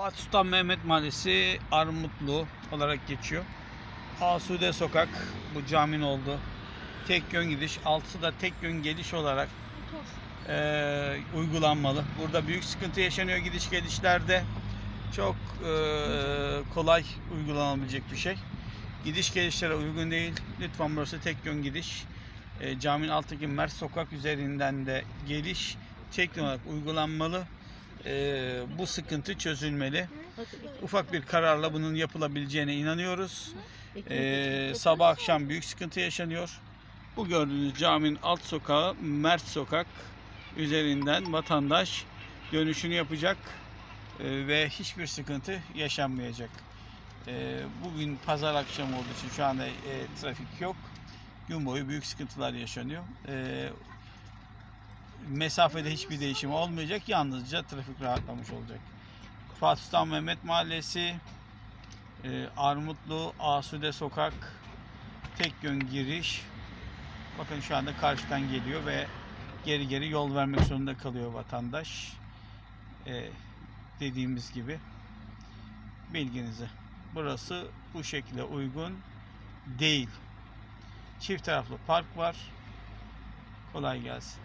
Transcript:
Fatih Sultan Mehmet Mahallesi Armutlu olarak geçiyor. Asude Sokak bu caminin oldu. Tek yön gidiş, altısı da tek yön geliş olarak eee, uygulanmalı. Burada büyük sıkıntı yaşanıyor gidiş gelişlerde. Çok eee, kolay uygulanabilecek bir şey. Gidiş gelişlere uygun değil. Lütfen burası tek yön gidiş. Eee caminin alttaki Mert Sokak üzerinden de geliş tek yön olarak uygulanmalı. Eee, bu sıkıntı çözülmeli. Ufak bir kararla bunun yapılabileceğine inanıyoruz. Ee, sabah akşam büyük sıkıntı yaşanıyor. Bu gördüğünüz caminin alt sokağı Mert Sokak üzerinden vatandaş dönüşünü yapacak ee, ve hiçbir sıkıntı yaşanmayacak. Bugün pazar akşamı olduğu için şu anda e, trafik yok. Gün boyu büyük sıkıntılar yaşanıyor. Mesafede hiçbir değişim olmayacak. Yalnızca trafik rahatlamış olacak. Fatih Sultan Mehmet Mahallesi e, Armutlu, Asude Sokak, tek yön giriş. Bakın şu anda karşıdan geliyor ve geri geri yol vermek zorunda kalıyor vatandaş. E, dediğimiz gibi bilginize. Burası bu şekilde uygun değil. Çift taraflı park var. Kolay gelsin.